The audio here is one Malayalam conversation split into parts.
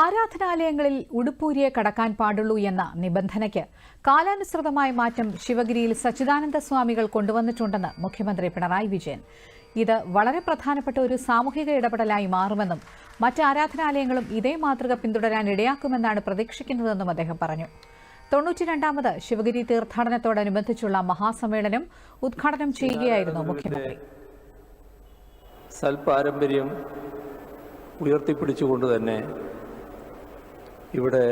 ആരാധനാലയങ്ങളിൽ ഉടുപ്പൂരിയെ കടക്കാൻ പാടുള്ളൂ എന്ന നിബന്ധനയ്ക്ക് കാലാനുസൃതമായ മാറ്റം ശിവഗിരിയിൽ സച്ചിദാനന്ദ സ്വാമികൾ കൊണ്ടുവന്നിട്ടുണ്ടെന്ന് മുഖ്യമന്ത്രി പിണറായി വിജയൻ. ഇത് വളരെ പ്രധാനപ്പെട്ട ഒരു സാമൂഹിക ഇടപെടലായി മാറുമെന്നും മറ്റ് ആരാധനാലയങ്ങളും ഇതേ മാതൃക പിന്തുടരാൻ ഇടയാക്കുമെന്നാണ് പ്രതീക്ഷിക്കുന്നതെന്നും അദ്ദേഹം പറഞ്ഞു. തൊണ്ണൂറ്റിരണ്ടാമത് ശിവഗിരി തീർത്ഥാടനത്തോടനുബന്ധിച്ചുള്ള മഹാസമ്മേളനം ഉദ്ഘാടനം ചെയ്യുകയായിരുന്നു മുഖ്യമന്ത്രി. സൽപാരമ്പര്യം ഉയർത്തിപ്പിടിച്ചുകൊണ്ട് തന്നെ ഇവിടെ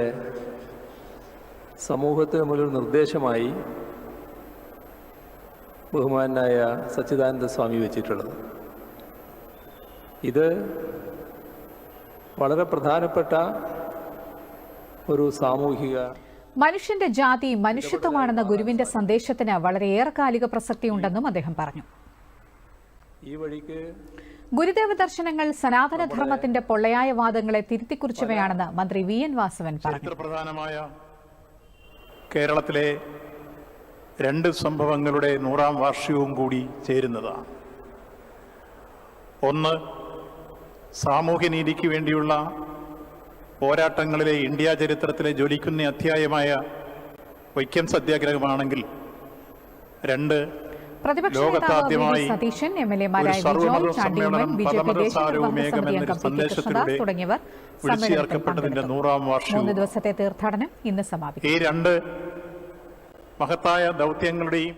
സമൂഹത്തിന് മുമ്പിലൊരു നിർദ്ദേശമായി ബഹുമാനായ സച്ചിദാനന്ദ സ്വാമി വെച്ചിട്ടുള്ളത്. ഇത് വളരെ പ്രധാനപ്പെട്ട ഒരു സാമൂഹിക മനുഷ്യന്റെ ജാതി മനുഷ്യത്വമാണെന്ന ഗുരുവിന്റെ സന്ദേശത്തിന് വളരെയേറെ കാലിക പ്രസക്തിയുണ്ടെന്നും അദ്ദേഹം പറഞ്ഞു. ഈ വഴിക്ക് ഗുരുദേവ ദർശനങ്ങൾ സനാതനധർമ്മത്തിന്റെ പൊള്ളയായ വാദങ്ങളെ തിരുത്തിക്കുറിച്ചവയാണെന്ന് മന്ത്രി വി എൻ വാസവൻ പറഞ്ഞു. കേരളത്തിലെ രണ്ട് സംഭവങ്ങളുടെ നൂറാം വാർഷികവും കൂടി ചേരുന്നതാണ്. ഒന്ന് സാമൂഹ്യനീതിക്ക് വേണ്ടിയുള്ള പോരാട്ടങ്ങളിലെ ഇന്ത്യ ചരിത്രത്തിലെ ജ്വലിക്കുന്ന അധ്യായമായ വൈക്കം സത്യാഗ്രഹമാണെങ്കിൽ രണ്ട് പ്രതിപക്ഷ നേതാവ് സതീശൻ എം എൽ ഒരു എമാരായ ബിജോയ് സർവമത ബി ജെ പി ദേശീയ നിർവാഹക സമിതി അംഗം പി കൃഷ്ണദാസ് തുടങ്ങിയവർ മൂന്ന് ദിവസത്തെ തീർത്ഥാടനം ഇന്ന് സമാപിക്കും. ഈ രണ്ട് മഹത്തായ ദൗത്യങ്ങളുടെയും